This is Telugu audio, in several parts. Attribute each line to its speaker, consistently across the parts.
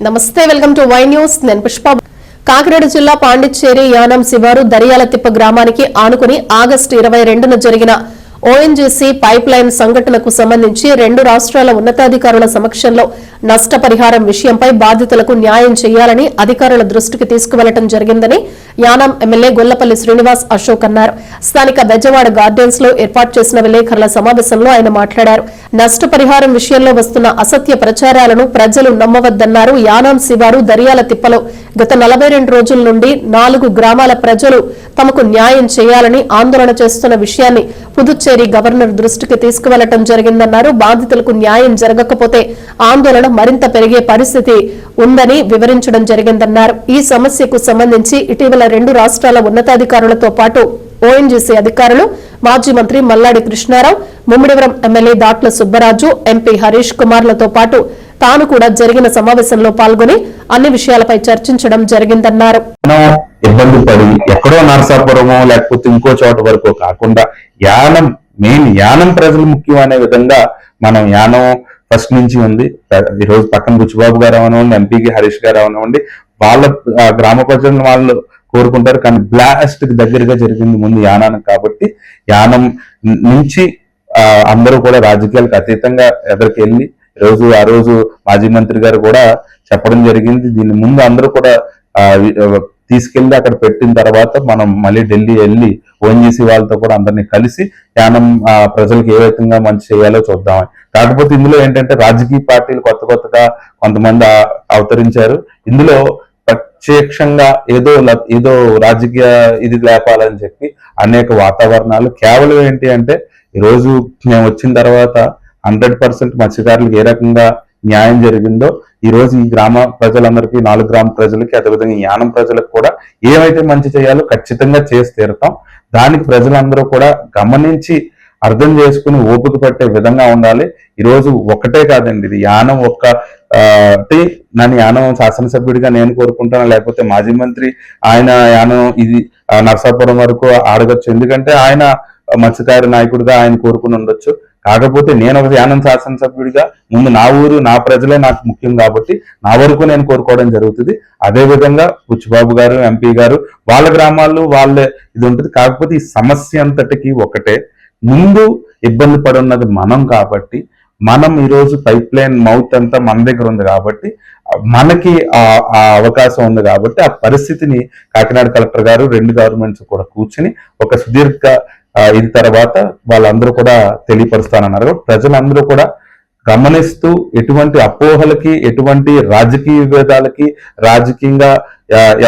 Speaker 1: నమస్తే వెల్కమ్ టు వై న్యూస్. నేను పుష్ప. కాకినాడ జిల్లా పాండిచ్చేరి యానం శివారు దరియాలతిప్ప గ్రామానికి ఆనుకుని ఆగస్టు ఇరవై రెండున జరిగిన ఓఎన్జీసీ పైప్ లైన్ సంఘటనకు సంబంధించి రెండు రాష్ట్రాల ఉన్నతాధికారుల సమక్షంలో నష్టపరిహారం విషయంపై బాధితులకు న్యాయం చేయాలని అధికారుల దృష్టికి తీసుకువెళ్ళడం జరిగిందని యానం ఎమ్మెల్యే గొల్లపల్లి శ్రీనివాస్ అశోక్ అన్నారు. స్థానిక బెజవాడ గార్డెన్స్లో ఏర్పాటు చేసిన విలేకరుల సమావేశంలో ఆయన మాట్లాడారు. నష్టపరిహారం విషయంలో వస్తున్న అసత్య ప్రచారాలను ప్రజలు నమ్మవద్దన్నారు. యానాం శివారు దరియాల తిప్పలో గత నలభై రెండు రోజుల నుండి నాలుగు గ్రామాల ప్రజలు తమకు న్యాయం చేయాలని ఆందోళన చేస్తున్న విషయాన్ని పుదుచ్చేరి గవర్నర్ దృష్టికి తీసుకువెళ్ళటం జరిగిందన్నారు. బాధితులకు న్యాయం జరగకపోతే ఆందోళన మరింత పెరిగే పరిస్థితి ఉందని వివరించడం జరిగిందన్నారు. ఈ సమస్యకు సంబంధించి ఇటీవల రెండు రాష్ట్రాల ఉన్నతాధికారులతో పాటు ఓఎన్జీసీ అధికారులు మాజీ మంత్రి మల్లాడి కృష్ణారావు ముమ్మిడివరం ఎమ్మెల్యే దాట్ల సుబ్బరాజు ఎంపీ హరీష్ కుమార్లతో పాటు తాను కూడా జరిగిన సమావేశంలో పాల్గొని అన్ని విషయాలపై చర్చించడం జరిగిందన్నారు.
Speaker 2: ఇబ్బంది పడి ఎక్కడో నరసాపురమో లేకపోతే ఇంకో చోట వరకు కాకుండా యానం మెయిన్ యానం ప్రజలు ముఖ్యం అనే విధంగా మనం యానం ఫస్ట్ నుంచి ఉంది. ఈరోజు పక్కన బుచ్చిబాబు గారు అవనివ్వండి ఎంపీకి హరీష్ గారు అవనివ్వండి వాళ్ళ గ్రామ ప్రజలను వాళ్ళు కోరుకుంటారు. కానీ బ్లాస్ట్కి దగ్గరగా జరిగింది ముందు యానానికి కాబట్టి యానం నుంచి అందరూ కూడా రాజకీయాలకు అతీతంగా ఎదరికి వెళ్ళి రోజు ఆ రోజు మాజీ మంత్రి గారు కూడా చెప్పడం జరిగింది. దీని ముందు అందరూ కూడా తీసుకెళ్ళి అక్కడ పెట్టిన తర్వాత మనం మళ్ళీ ఢిల్లీ వెళ్ళి ఓఎన్జీసీ వాళ్ళతో కూడా అందరినీ కలిసి యానం ఆ, ప్రజలకు ఏ విధంగా మంచి చేయాలో చూద్దామని కాకపోతే ఇందులో ఏంటంటే రాజకీయ పార్టీలు కొత్త కొత్తగా కొంతమంది అవతరించారు. ఇందులో ప్రత్యక్షంగా ఏదో ఏదో రాజకీయ ఇది లేపాలని చెప్పి అనేక వాతావరణాలు కేవలం ఏంటి అంటే ఈరోజు మేము వచ్చిన తర్వాత హండ్రెడ్ పర్సెంట్ మత్స్యకారులకు ఏ రకంగా న్యాయం జరిగిందో ఈ రోజు ఈ గ్రామ ప్రజలందరికీ నాలుగు గ్రామ ప్రజలకి అదేవిధంగా ఈ యానం ప్రజలకు కూడా ఏమైతే మంచి చేయాలో ఖచ్చితంగా చేసి తీరుతాం. దానికి ప్రజలందరూ కూడా గమనించి అర్థం చేసుకుని ఓపిక పట్టే విధంగా ఉండాలి. ఈరోజు ఒక్కటే ఒకటే కాదండి ఇది యానం ఒక్క అంటే నన్ను యానం శాసనసభ్యుడిగా నేను కోరుకుంటాను? లేకపోతే మాజీ మంత్రి ఆయన యానం ఇది నర్సాపురం వరకు ఆడగచ్చు. ఎందుకంటే ఆయన మత్స్యకార నాయకుడిగా ఆయన కోరుకుని ఉండొచ్చు. కాకపోతే నేను ఒక యానం శాసనసభ్యుడిగా ముందు నా ఊరు నా ప్రజలే నాకు ముఖ్యం కాబట్టి నా వరకు నేను కోరుకోవడం జరుగుతుంది. అదే విధంగా బుచ్చిబాబు గారు ఎంపీ గారు వాళ్ళ గ్రామాల్లో వాళ్ళ ఇది ఉంటుంది. కాకపోతే ఈ సమస్య అంతటికి ఒకటే. ముందు ఇబ్బంది పడున్నది మనం కాబట్టి మనం ఈరోజు పైప్ లైన్ మౌత్ అంతా మన దగ్గర ఉంది కాబట్టి మనకి ఆ అవకాశం ఉంది కాబట్టి ఆ పరిస్థితిని కాకినాడ కలెక్టర్ గారు రెండు గవర్నమెంట్స్ కూడా కూర్చుని ఒక సుదీర్ఘ ఇది తర్వాత వాళ్ళందరూ కూడా తెలియపరుస్తానన్నారు. ప్రజలందరూ కూడా గమనిస్తూ ఎటువంటి అపోహలకి ఎటువంటి రాజకీయ విభేదాలకి రాజకీయంగా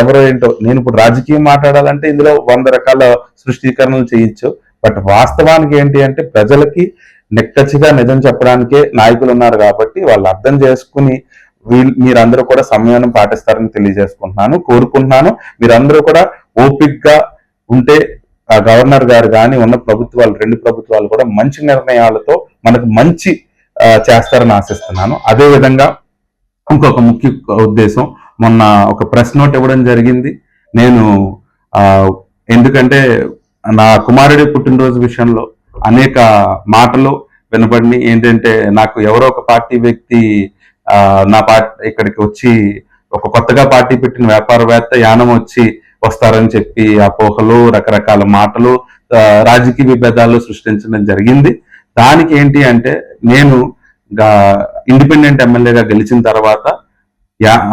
Speaker 2: ఎవరో ఏంటో నేను ఇప్పుడు రాజకీయం మాట్లాడాలంటే ఇందులో వంద రకాల సృష్టీకరణలు చేయొచ్చు. బట్ వాస్తవానికి ఏంటి అంటే ప్రజలకి నిక్కచ్చిగా నిజం చెప్పడానికే నాయకులు ఉన్నారు కాబట్టి వాళ్ళు అర్థం చేసుకుని వీళ్ళు మీరందరూ కూడా సమయాన్ని పాటిస్తారని తెలియజేసుకుంటున్నాను కోరుకుంటున్నాను. మీరందరూ కూడా ఓపిక్గా ఉంటే ఆ గవర్నర్ గారు కానీ ఉన్న ప్రభుత్వాలు రెండు ప్రభుత్వాలు కూడా మంచి నిర్ణయాలతో మనకు మంచి చేస్తారని ఆశిస్తున్నాను. అదేవిధంగా ఇంకొక ముఖ్య ఉద్దేశం మొన్న ఒక ప్రెస్ నోట్ ఇవ్వడం జరిగింది. నేను ఎందుకంటే నా కుమారుడి పుట్టినరోజు విషయంలో అనేక మాటలు వినబడి ఏంటంటే నాకు ఎవరో ఒక పార్టీ వ్యక్తి నా పార్టీ ఇక్కడికి వచ్చి ఒక కొత్తగా పార్టీ పెట్టిన వ్యాపారవేత్త యానం వచ్చి వస్తారని చెప్పి అపోహలు రకరకాల మాటలు రాజకీయ విభేదాలు సృష్టించడం జరిగింది. దానికి ఏంటి అంటే నేను ఇండిపెండెంట్ ఎమ్మెల్యేగా గెలిచిన తర్వాత యా-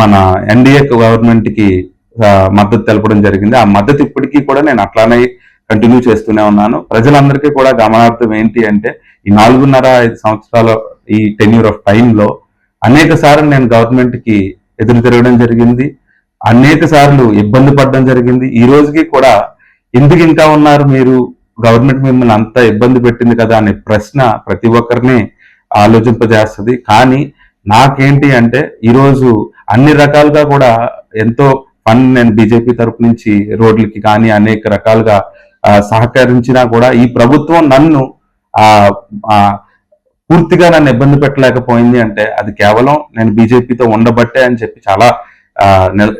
Speaker 2: మన ఎన్డీఏ గవర్నమెంట్కి మద్దతు తెలపడం జరిగింది. ఆ మద్దతు ఇప్పటికీ కూడా నేను అట్లానే కంటిన్యూ చేస్తూనే ఉన్నాను. ప్రజలందరికీ కూడా గమనార్థం ఏంటి అంటే ఈ నాలుగున్నర ఐదు సంవత్సరాల ఈ టెన్యూర్ ఆఫ్ టైంలో అనేక సార్లు నేను గవర్నమెంట్కి ఎదురు తిరగడం జరిగింది. అనేక సార్లు ఇబ్బంది పడడం జరిగింది. ఈ రోజుకి కూడా ఎందుకు ఇంకా ఉన్నారు మీరు? గవర్నమెంట్ మిమ్మల్ని అంత ఇబ్బంది పెట్టింది కదా అనే ప్రశ్న ప్రతి ఒక్కరిని ఆలోచింపజేస్తుంది. కానీ నాకేంటి అంటే ఈరోజు అన్ని రకాలుగా కూడా ఎంతో ఫండ్ నేను బీజేపీ తరపు నుంచి రోడ్లకి కానీ అనేక రకాలుగా సహకరించినా కూడా ఈ ప్రభుత్వం నన్ను ఆ పూర్తిగా నన్ను ఇబ్బంది పెట్టలేకపోయింది అంటే అది కేవలం నేను బీజేపీతో ఉండబట్టే అని చెప్పి చాలా ఆ, ని-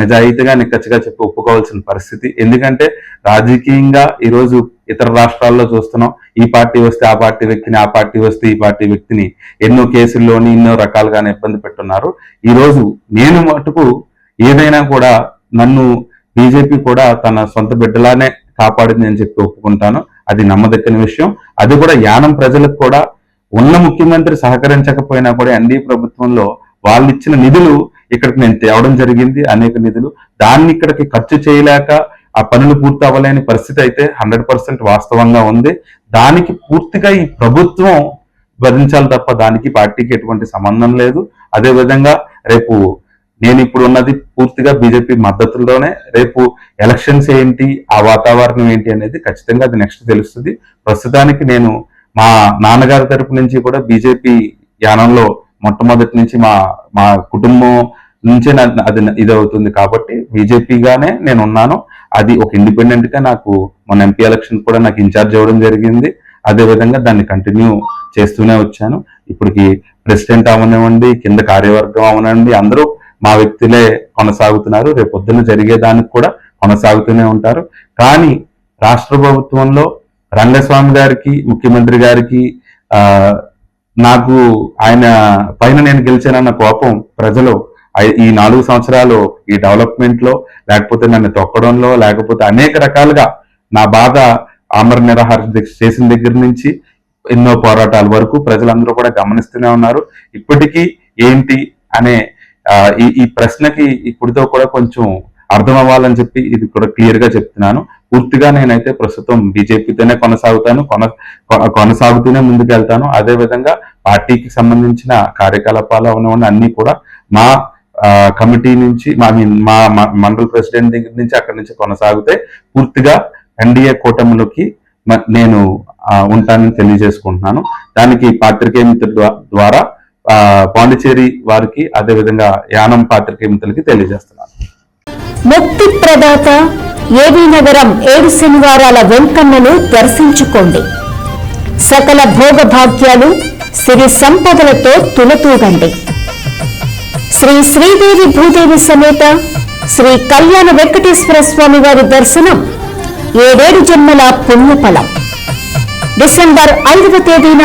Speaker 2: నిజాయితీగా నిక్కచ్చిగా చెప్పి ఒప్పుకోవాల్సిన పరిస్థితి. ఎందుకంటే రాజకీయంగా ఈరోజు ఇతర రాష్ట్రాల్లో చూస్తున్నాం ఈ పార్టీ వస్తే ఆ పార్టీ వ్యక్తిని ఆ పార్టీ వస్తే ఈ పార్టీ వ్యక్తిని ఎన్నో కేసుల్లోని ఎన్నో రకాలుగానే ఇబ్బంది పెట్టున్నారు. ఈ రోజు నేను మటుకు ఏదైనా కూడా నన్ను బీజేపీ కూడా తన సొంత బిడ్డలానే కాపాడింది అని చెప్పి ఒప్పుకుంటాను. అది నమ్మదక్కని విషయం. అది కూడా యానం ప్రజలకు కూడా ఉన్న ముఖ్యమంత్రి సహకరించకపోయినా కూడా ఎన్డీ ప్రభుత్వంలో వాళ్ళు ఇచ్చిన నిధులు ఇక్కడికి నేను తేవడం జరిగింది. అనేక నిధులు. దాన్ని ఇక్కడికి ఖర్చు చేయలేక ఆ పనులు పూర్తి అవ్వలేని పరిస్థితి అయితే హండ్రెడ్ పర్సెంట్ వాస్తవంగా ఉంది. దానికి పూర్తిగా ఈ ప్రభుత్వం భరించాలి తప్ప దానికి పార్టీకి ఎటువంటి సంబంధం లేదు. అదేవిధంగా రేపు నేను ఇప్పుడు ఉన్నది పూర్తిగా బీజేపీ మద్దతులోనే రేపు ఎలక్షన్స్ ఏంటి ఆ వాతావరణం ఏంటి అనేది ఖచ్చితంగా అది నెక్స్ట్ తెలుస్తుంది. ప్రస్తుతానికి నేను మా నాన్నగారి తరపు నుంచి కూడా బీజేపీ యానంలో మొట్టమొదటి నుంచి మా మా కుటుంబం నుంచే అది ఇది అవుతుంది కాబట్టి బీజేపీగానే నేను ఉన్నాను. అది ఒక ఇండిపెండెంట్గా నాకు మన ఎంపీ ఎలక్షన్ కూడా నాకు ఇన్ఛార్జ్ అవ్వడం జరిగింది. అదే విధంగా దాన్ని కంటిన్యూ చేస్తూనే వచ్చాను. ఇప్పటికి ప్రెసిడెంట్ అవనివ్వండి కింద కార్యవర్గం అవనండి అందరూ మా వ్యక్తులే కొనసాగుతున్నారు. రేపొద్దున జరిగేదానికి కూడా కొనసాగుతూనే ఉంటారు. కానీ రాష్ట్ర ప్రభుత్వంలో రంగస్వామి గారికి ముఖ్యమంత్రి గారికి నాకు ఆయన పైన నేను గెలిచానన్న కోపం ప్రజలు ఈ నాలుగు సంవత్సరాలు ఈ డెవలప్మెంట్లో లేకపోతే నన్ను తొక్కడంలో లేకపోతే అనేక రకాలుగా నా బాధ ఆమర నిరాహార దీక్ష చేసిన దగ్గర నుంచి ఎన్నో పోరాటాల వరకు ప్రజలందరూ కూడా గమనిస్తూనే ఉన్నారు. ఇప్పటికీ ఏంటి అనే ఈ ఈ ప్రశ్నకి ఇప్పుడుతో కూడా కొంచెం అర్థం అవ్వాలని చెప్పి ఇది కూడా క్లియర్గా చెప్తున్నాను. పూర్తిగా నేనైతే ప్రస్తుతం బీజేపీతోనే కొనసాగుతాను కొన కొ- కొనసాగుతూనే ముందుకెళ్తాను. అదే విధంగా పార్టీకి సంబంధించిన కార్యకలాపాలు ఉన్నవన్నీ అన్ని కూడా మా కమిటీ నుంచి మా మా మండల ప్రెసిడెంట్ దగ్గర నుంచి అక్కడి నుంచి కొనసాగితే పూర్తిగా ఎన్డీఏ కూటమిలోకి మ- నేను ఉంటానని తెలియజేసుకుంటున్నాను. దానికి పాత్రికేయ మిత్రుల ద్వారా పాండిచేరి వారికి అదే విధంగా యానం పాత్రికేయ మిత్రులకి తెలియజేస్తున్నాను.
Speaker 3: ముక్తి ప్రదాత ఏవి నగరం ఏడు శనివారాల వెంకన్నను దర్శించుకోండి. సకల భోగభాగ్యాలు సిరి సంపదలతో తులతూగండి. శ్రీ శ్రీదేవి భూదేవి సమేత శ్రీ కళ్యాణ వెంకటేశ్వర స్వామి వారి దర్శనం ఏడేడు జన్మల పుణ్యఫలం. డిసెంబర్ ఐదవ తేదీన